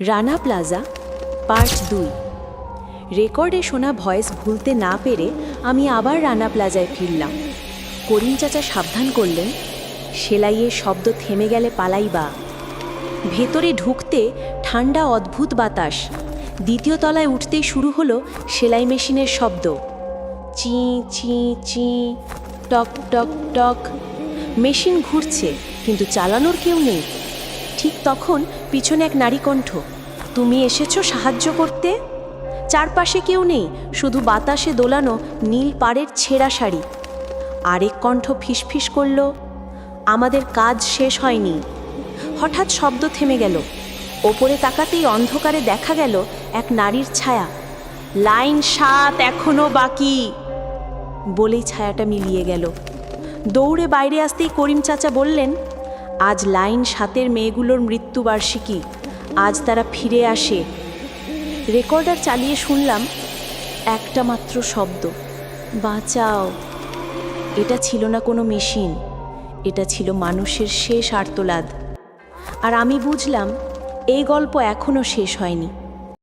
Rana plaza, part দুই। রেকর্ডে শোনা ভয়েস ভুলতে না পেরে আমি আবার রানা প্লাজায় ফিরলাম। করিম চাচা সাবধান করলেন, সেলাইয়ের শব্দ থেমে গেলে পালাই বা ভেতরে ঢুকতে ঠান্ডা অদ্ভুত বাতাস। দ্বিতীয় তলায় উঠতেই শুরু হলো সেলাই মেশিনের শব্দ। চি চি চি, টক টক টক। মেশিন ঘুরছে, কিন্তু চালানোর কেউ নেই। ঠিক তখন পিছনে এক নারী কণ্ঠ, তুমি এসেছ সাহায্য করতে? চারপাশে কেউ নেই, শুধু বাতাসে দোলানো নীল পাড়ের ছেঁড়া শাড়ি। আরেক কণ্ঠ ফিসফিস করল, আমাদের কাজ শেষ হয়নি। হঠাৎ শব্দ থেমে গেল। ওপরে তাকাতেই অন্ধকারে দেখা গেল এক নারীর ছায়া। লাইন সাত এখনও বাকি! বলেই ছায়াটা মিলিয়ে গেল। দৌড়ে বাইরে আসতেই করিম চাচা বললেন আজ লাইন সাতের মেয়েগুলোর মৃত্যুবার্ষিকী। আজ তারা ফিরে আসে। রেকর্ডার চালিয়ে শুনলাম একটা মাত্র শব্দ। বাঁচাও। এটা ছিল না কোনো মেশিন। এটা ছিল মানুষের শেষ আর্তলাদ আর আমি বুঝলাম, এই গল্প এখনও শেষ হয়নি।